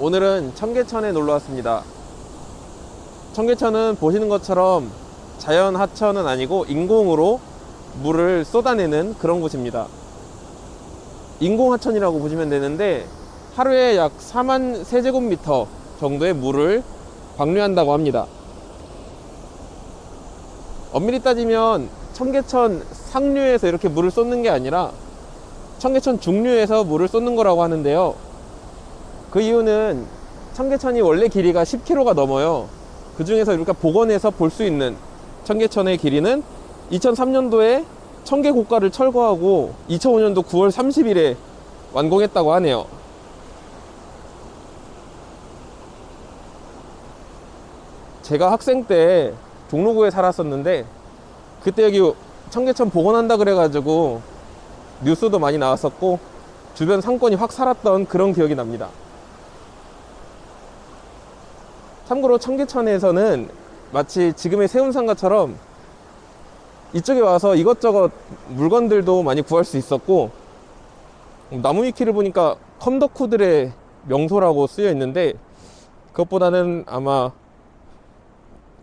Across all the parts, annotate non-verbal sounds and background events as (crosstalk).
오늘은 청계천에 놀러 왔습니다. 청계천은 보시는 것처럼 자연 하천은 아니고 인공으로 물을 쏟아내는 그런 곳입니다. 인공 하천이라고 보시면 되는데 하루에 약 4만 세제곱미터 정도의 물을 방류한다고 합니다. 엄밀히 따지면 청계천 상류에서 이렇게 물을 쏟는 게 아니라 청계천 중류에서 물을 쏟는 거라고 하는데요. 그 이유는 청계천이 원래 길이가 10km가 넘어요. 그 중에서 우리가 복원해서 볼 수 있는 청계천의 길이는 2003년도에 청계 고가를 철거하고 2005년도 9월 30일에 완공했다고 하네요. 제가 학생 때 종로구에 살았었는데 그때 여기 청계천 복원한다 그래가지고 뉴스도 많이 나왔었고 주변 상권이 확 살았던 그런 기억이 납니다. 참고로 청계천에서는 마치 지금의 세운상가처럼 이쪽에 와서 이것저것 물건들도 많이 구할 수 있었고 나무 위키를 보니까 컴덕후들의 명소라고 쓰여 있는데 그것보다는 아마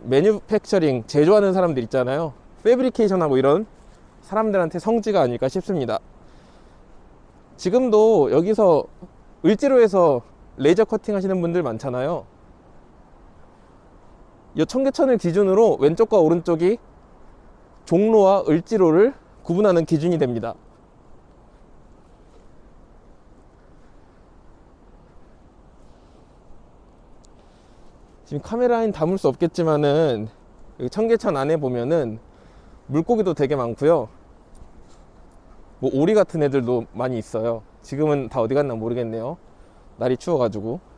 매뉴팩처링 제조하는 사람들 있잖아요. 패브리케이션하고 이런 사람들한테 성지가 아닐까 싶습니다. 지금도 여기서 을지로에서 레이저 커팅 하시는 분들 많잖아요 이 청계천을 기준으로 왼쪽과 오른쪽이 종로와 을지로를 구분하는 기준이 됩니다. 지금 카메라엔 담을 수 없겠지만은 청계천 안에 보면은 물고기도 되게 많고요. 뭐 오리 같은 애들도 많이 있어요. 지금은 다 어디 갔나 모르겠네요. 날이 추워가지고.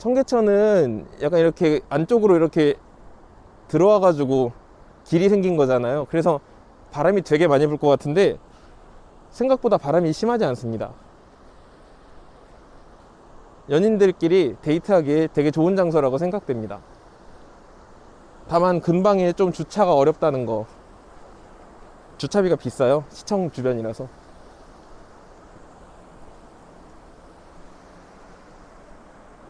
청계천은 약간 이렇게 안쪽으로 이렇게 들어와 가지고 길이 생긴 거잖아요. 그래서 바람이 되게 많이 불 것 같은데 생각보다 바람이 심하지 않습니다. 연인들끼리 데이트하기에 되게 좋은 장소라고 생각됩니다. 다만 근방에 좀 주차가 어렵다는 거. 주차비가 비싸요. 시청 주변이라서.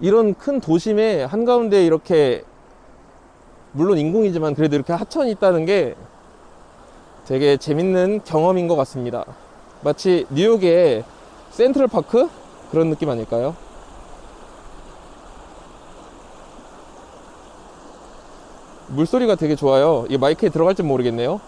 이런 큰 도심의 한가운데 이렇게 물론 인공이지만 그래도 이렇게 하천이 있다는 게 되게 재밌는 경험인 것 같습니다. 마치 뉴욕의 센트럴 파크 그런 느낌 아닐까요? 물소리가 되게 좋아요. 이 마이크에 들어갈지 모르겠네요.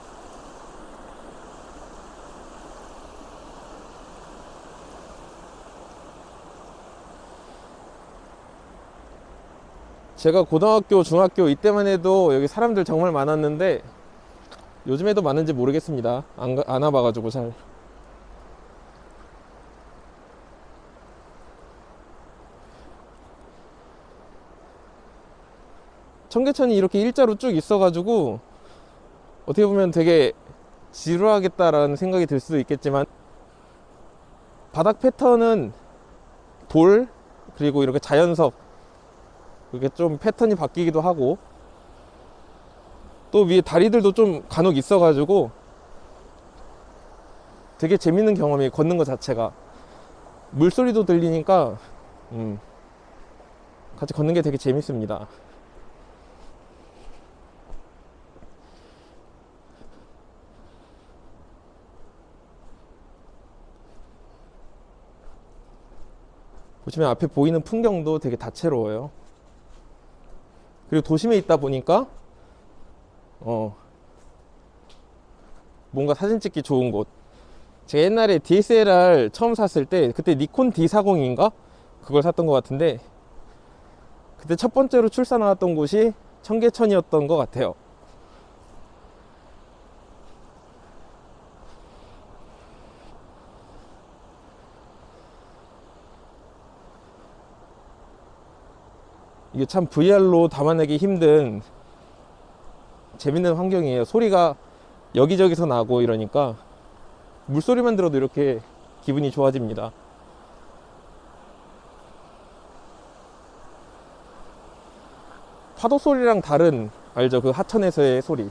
제가 고등학교, 중학교 이때만 해도 여기 사람들 정말 많았는데 요즘에도 많은지 모르겠습니다. 안, 가- 안 와봐가지고 잘. 청계천이 이렇게 일자로 쭉 있어가지고 어떻게 보면 되게 지루하겠다라는 생각이 들 수도 있겠지만 바닥 패턴은 돌 그리고 이렇게 자연석 그게 좀 패턴이 바뀌기도 하고 또 위에 다리들도 좀 간혹 있어가지고 되게 재밌는 경험이 걷는 것 자체가 물소리도 들리니까 음, 같이 걷는 게 되게 재밌습니다. 보시면 앞에 보이는 풍경도 되게 다채로워요. 그리고 도심에 있다 보니까 어 뭔가 사진 찍기 좋은 곳. 제가 옛날에 DSLR 처음 샀을 때 그때 니콘 D40인가 그걸 샀던 것 같은데 그때 첫 번째로 출사 나왔던 곳이 청계천이었던 것 같아요. 이게 참 VR로 담아내기 힘든 재밌는 환경이에요. 소리가 여기저기서 나고 이러니까 물소리만 들어도 이렇게 기분이 좋아집니다. 파도 소리랑 다른 알죠? 그 하천에서의 소리.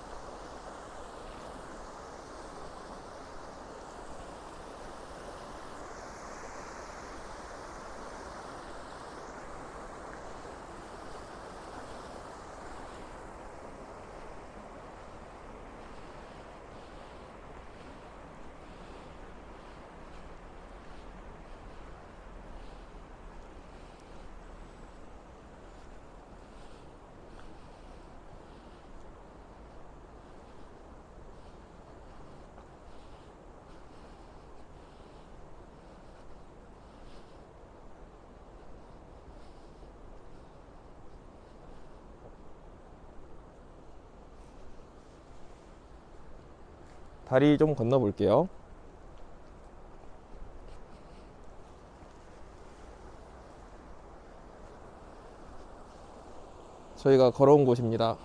다리 좀 건너 볼게요. 저희가 걸어온 곳입니다.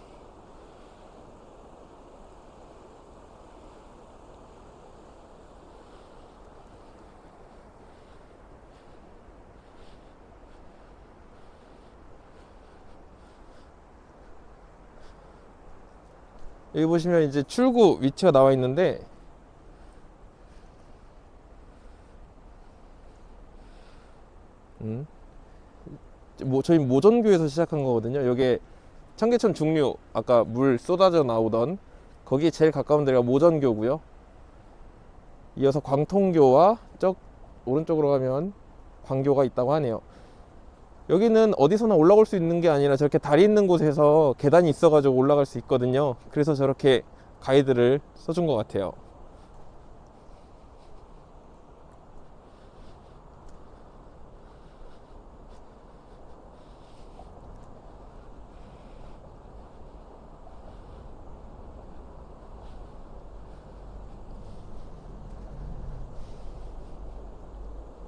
여기 보시면 이제 출구 위치가 나와 있는데 음. 뭐 저희 모전교에서 시작한 거거든요. 여기 청계천 중류 아까 물 쏟아져 나오던 거기 제일 가까운 데가 모전교고요. 이어서 광통교와 저 오른쪽으로 가면 광교가 있다고 하네요. 여기는 어디서나 올라올 수 있는 게 아니라 저렇게 다리 있는 곳에서 계단이 있어가지고 올라갈 수 있거든요. 그래서 저렇게 가이드를 써준 것 같아요.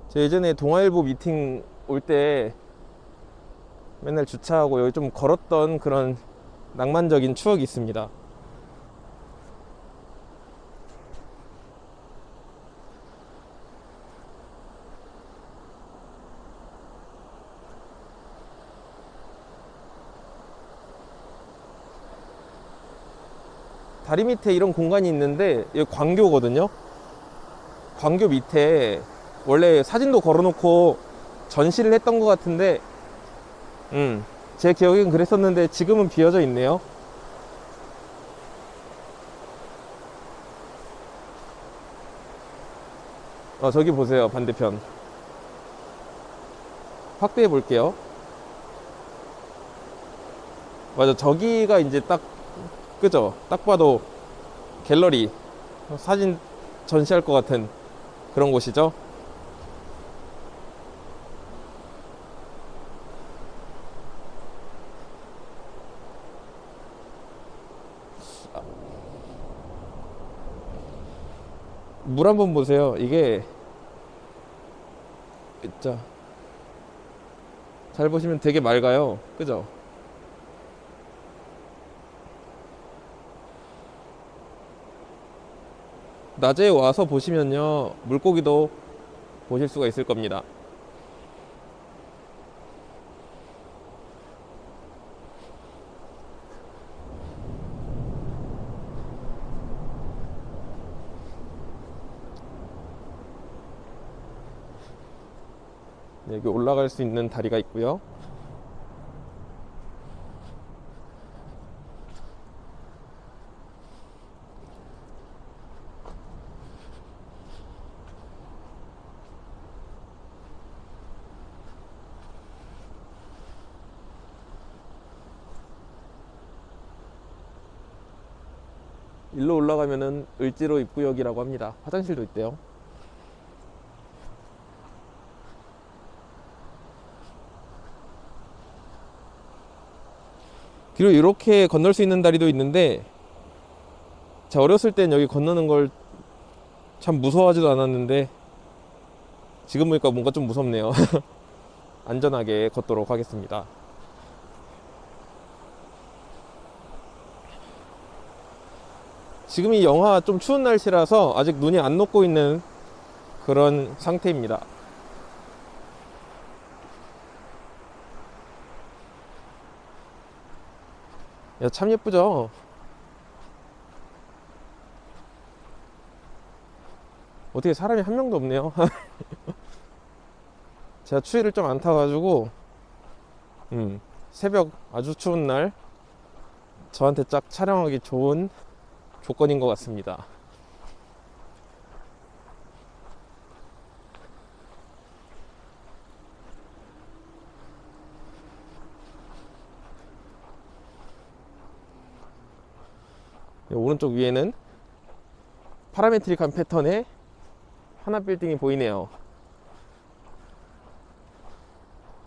저 예전에 동아일보 미팅 올때 맨날 주차하고 여기 좀 걸었던 그런 낭만적인 추억이 있습니다. 다리 밑에 이런 공간이 있는데 여기 광교거든요. 광교 밑에 원래 사진도 걸어놓고 전시를 했던 것 같은데, 음, 제 기억엔 그랬었는데 지금은 비어져 있네요. 어, 저기 보세요, 반대편. 확대해 볼게요. 맞아, 저기가 이제 딱, 그죠? 딱 봐도 갤러리, 사진 전시할 것 같은 그런 곳이죠. 물 한번 보세요. 이게 자, 잘 보시면 되게 맑아요. 그죠? 낮에 와서 보시면요. 물고기도 보실 수가 있을 겁니다. 여기 올라갈 수 있는 다리가 있고요. 일로 올라가면은 을지로 입구역이라고 합니다. 화장실도 있대요. 그리고 이렇게 건널 수 있는 다리도 있는데 제가 어렸을 땐 여기 건너는 걸 참 무서워하지도 않았는데 지금 보니까 뭔가 좀 무섭네요. (laughs) 안전하게 걷도록 하겠습니다. 지금이 영하 좀 추운 날씨라서 아직 눈이 안 녹고 있는 그런 상태입니다. 야, 참 예쁘죠? 어떻게 사람이 한 명도 없네요. (laughs) 제가 추위를 좀 안 타가지고, 음, 새벽 아주 추운 날, 저한테 딱 촬영하기 좋은 조건인 것 같습니다. 오른쪽 위에는 파라메트릭한 패턴의 하나 빌딩이 보이네요.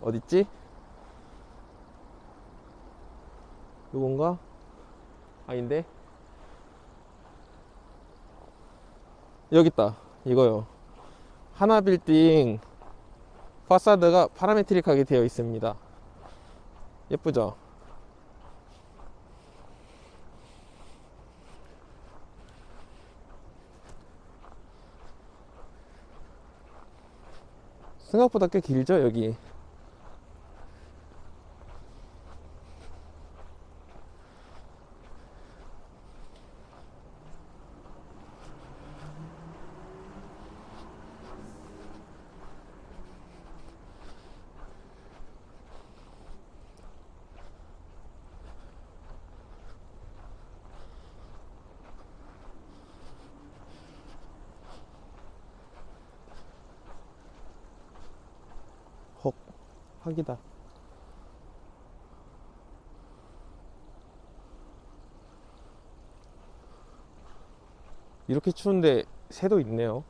어딨지? 요건가? 아닌데? 여기 있다. 이거요. 하나 빌딩 파사드가 파라메트릭하게 되어 있습니다. 예쁘죠? 생각보다 꽤 길죠, 여기. 학이다. 이렇게 추운데 새도 있네요.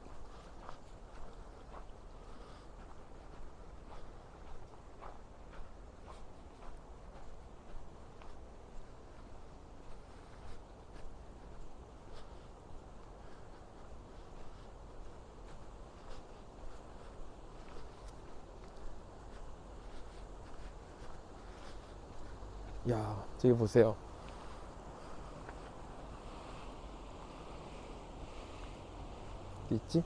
야, 저기 보세요. 있지?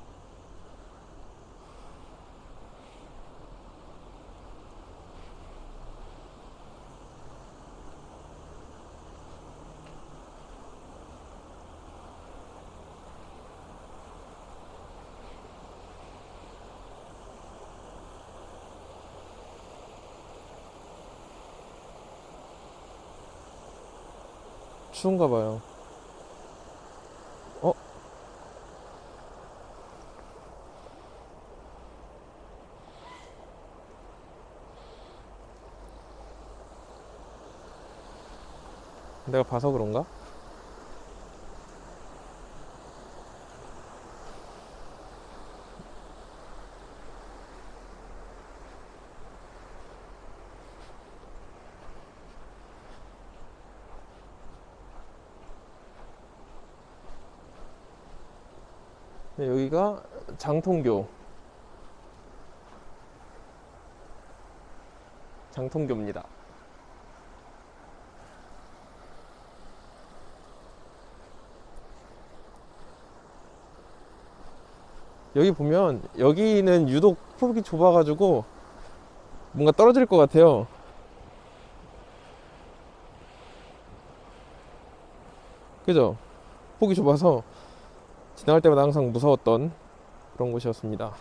추운가 봐요. 어? 내가 봐서 그런가? 네, 여기가 장통교. 장통교입니다. 여기 보면 여기는 유독 폭이 좁아 가지고 뭔가 떨어질 것 같아요. 그죠? 폭이 좁아서 지나갈 때마다 항상 무서웠던 그런 곳이었습니다.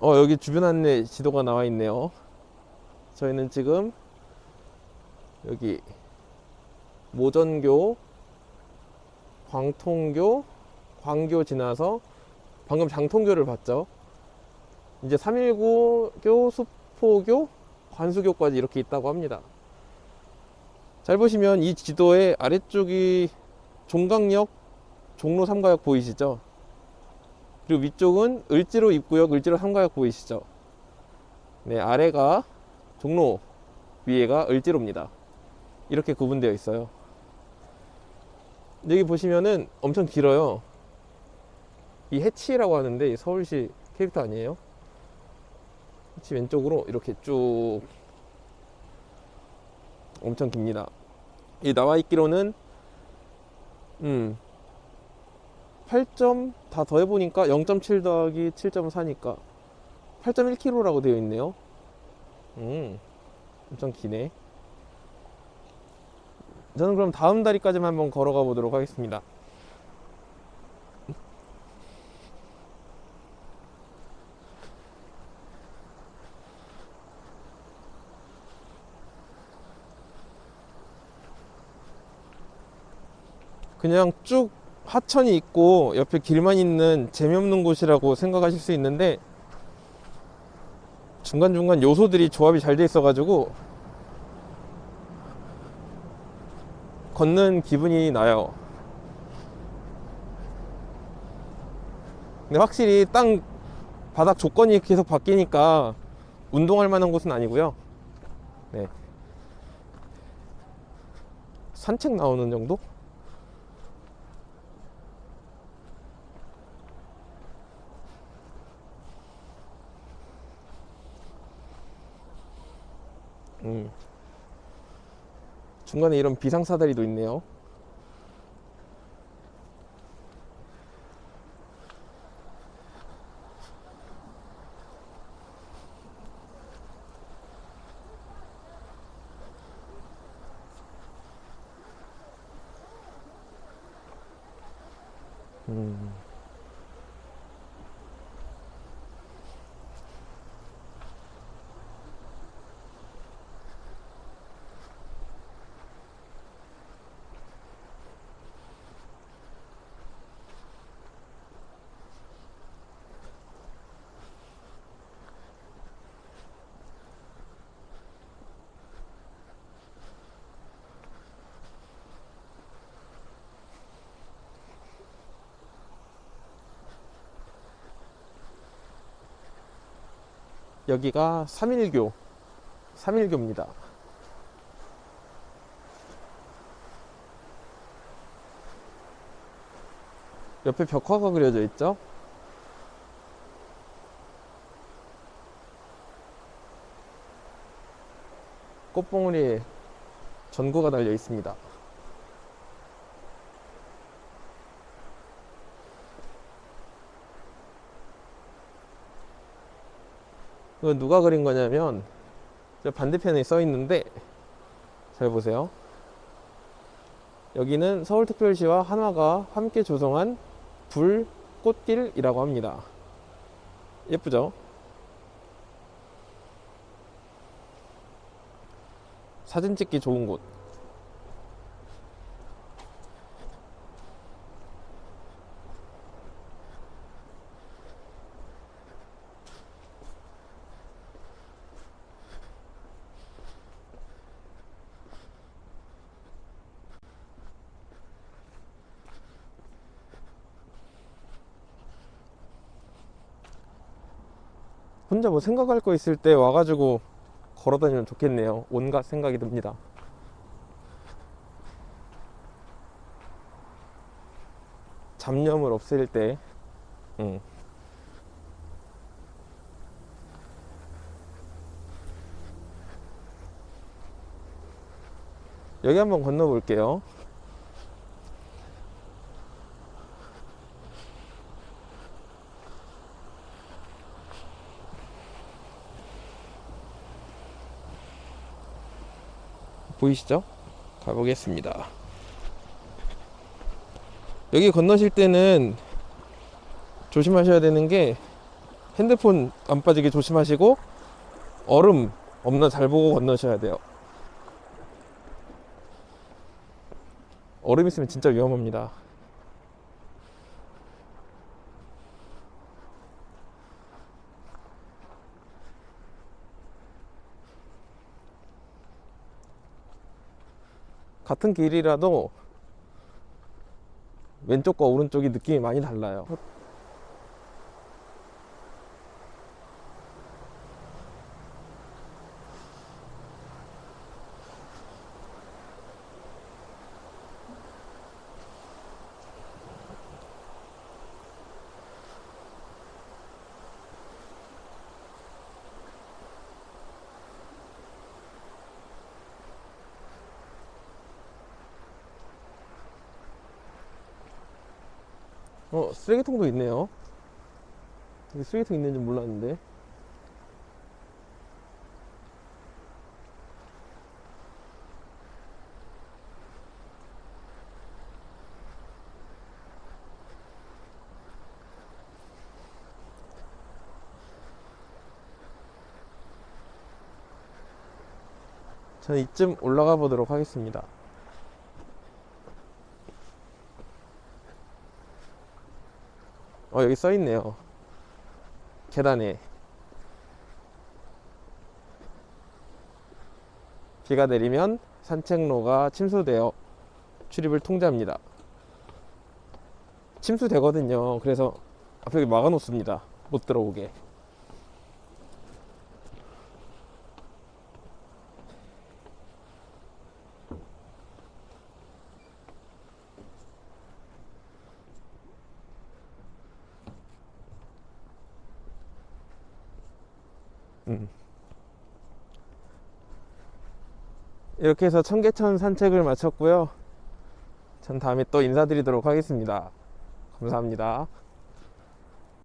어, 여기 주변 안내 지도가 나와 있네요. 저희는 지금 여기 모전교, 광통교, 광교 지나서 방금 장통교를 봤죠. 이제 319교, 수포교, 관수교까지 이렇게 있다고 합니다. 잘 보시면 이 지도의 아래쪽이 종강역 종로 3가역 보이시죠? 그리고 위쪽은 을지로 입구역 을지로 3가역 보이시죠? 네, 아래가 종로, 위에가 을지로입니다. 이렇게 구분되어 있어요. 여기 보시면은 엄청 길어요. 이 해치라고 하는데 이 서울시 캐릭터 아니에요? 해치 왼쪽으로 이렇게 쭉 엄청 깁니다. 이 나와 있기로는 음 8점 다 더해 보니까 0.7 더하기 7.4니까 8.1km라고 되어 있네요. 음 엄청 기네. 저는 그럼 다음 다리까지만 한번 걸어가 보도록 하겠습니다. 그냥 쭉 하천이 있고 옆에 길만 있는 재미없는 곳이라고 생각하실 수 있는데 중간중간 요소들이 조합이 잘 돼 있어 가지고 걷는 기분이 나요. 근데 확실히 땅 바닥 조건이 계속 바뀌니까 운동할 만한 곳은 아니고요. 네. 산책 나오는 정도? 음. 중간에 이런 비상사다리도 있네요 여기가 3일교, 3일교입니다. 옆에 벽화가 그려져 있죠? 꽃봉오리에 전구가 달려 있습니다. 이거 누가 그린 거냐면 저 반대편에 써 있는데 잘 보세요. 여기는 서울특별시와 한화가 함께 조성한 불 꽃길이라고 합니다. 예쁘죠? 사진 찍기 좋은 곳. 혼자 뭐 생각할 거 있을 때 와가지고 걸어 다니면 좋겠네요. 온갖 생각이 듭니다. 잡념을 없앨 때, 음. 여기 한번 건너 볼게요. 보이시죠? 가보겠습니다. 여기 건너실 때는 조심하셔야 되는 게 핸드폰 안 빠지게 조심하시고 얼음 없나 잘 보고 건너셔야 돼요. 얼음 있으면 진짜 위험합니다. 같은 길이라도 왼쪽과 오른쪽이 느낌이 많이 달라요. 어, 쓰레기통도 있네요. 여기 쓰레기통 있는지 몰랐는데. 저는 이쯤 올라가 보도록 하겠습니다. 어, 여기 써 있네요. 계단에. 비가 내리면 산책로가 침수되어 출입을 통제합니다. 침수되거든요. 그래서 앞에 막아 놓습니다. 못 들어오게. 음. 이렇게 해서 청계천 산책을 마쳤고요. 전 다음에 또 인사드리도록 하겠습니다. 감사합니다.